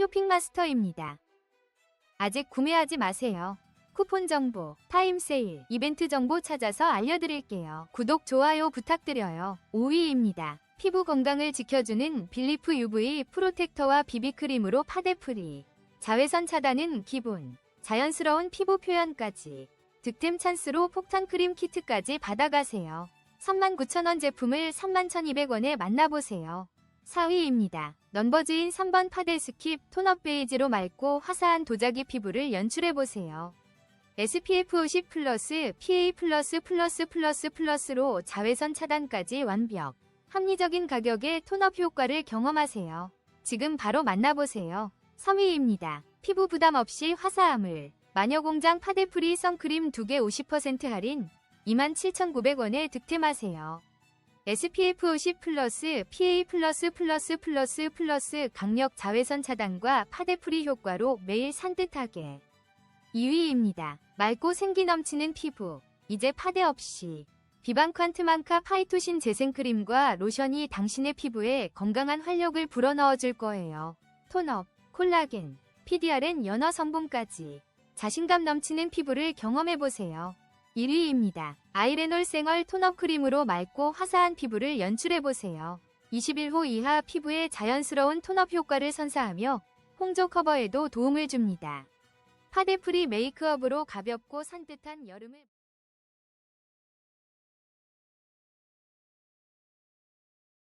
쇼핑마스터입니다. 아직 구매하지 마세요. 쿠폰 정보, 타임 세일, 이벤트 정보 찾아서 알려드릴게요. 구독, 좋아요 부탁드려요. 5위입니다. 피부 건강을 지켜주는 빌리프 UV 프로텍터와 비비크림으로 파데프리. 자외선 차단은 기본. 자연스러운 피부 표현까지. 득템 찬스로 폭탄 크림 키트까지 받아가세요. 39,000원 제품을 31,200원에 만나보세요. 4위입니다. 넘버즈인 3번 파데 스킵 톤업 베이지로 맑고 화사한 도자기 피부를 연출해보세요. SPF 50 플러스 PA 플러스 플러스 플러스 플러스로 자외선 차단까지 완벽. 합리적인 가격에 톤업 효과를 경험하세요. 지금 바로 만나보세요. 3위입니다. 피부 부담 없이 화사함을. 마녀공장 파데프리 선크림 2개 50% 할인 27,900원에 득템하세요. SPF 50 플러스 PA 플러스 플러스 플러스 플러스 강력 자외선 차단과 파데프리 효과로 매일 산뜻하게 2위입니다. 맑고 생기 넘치는 피부 이제 파데 없이 비반 퀀트만카 파이토신 재생크림과 로션이 당신의 피부에 건강한 활력을 불어넣어줄 거예요. 톤업, 콜라겐, PDRN 연어 성분까지 자신감 넘치는 피부를 경험해보세요. 1위입니다. 아이레놀 생얼 톤업 크림으로 맑고 화사한 피부를 연출해보세요. 21호 이하 피부에 자연스러운 톤업 효과를 선사하며 홍조 커버에도 도움을 줍니다. 파데프리 메이크업으로 가볍고 산뜻한 여름을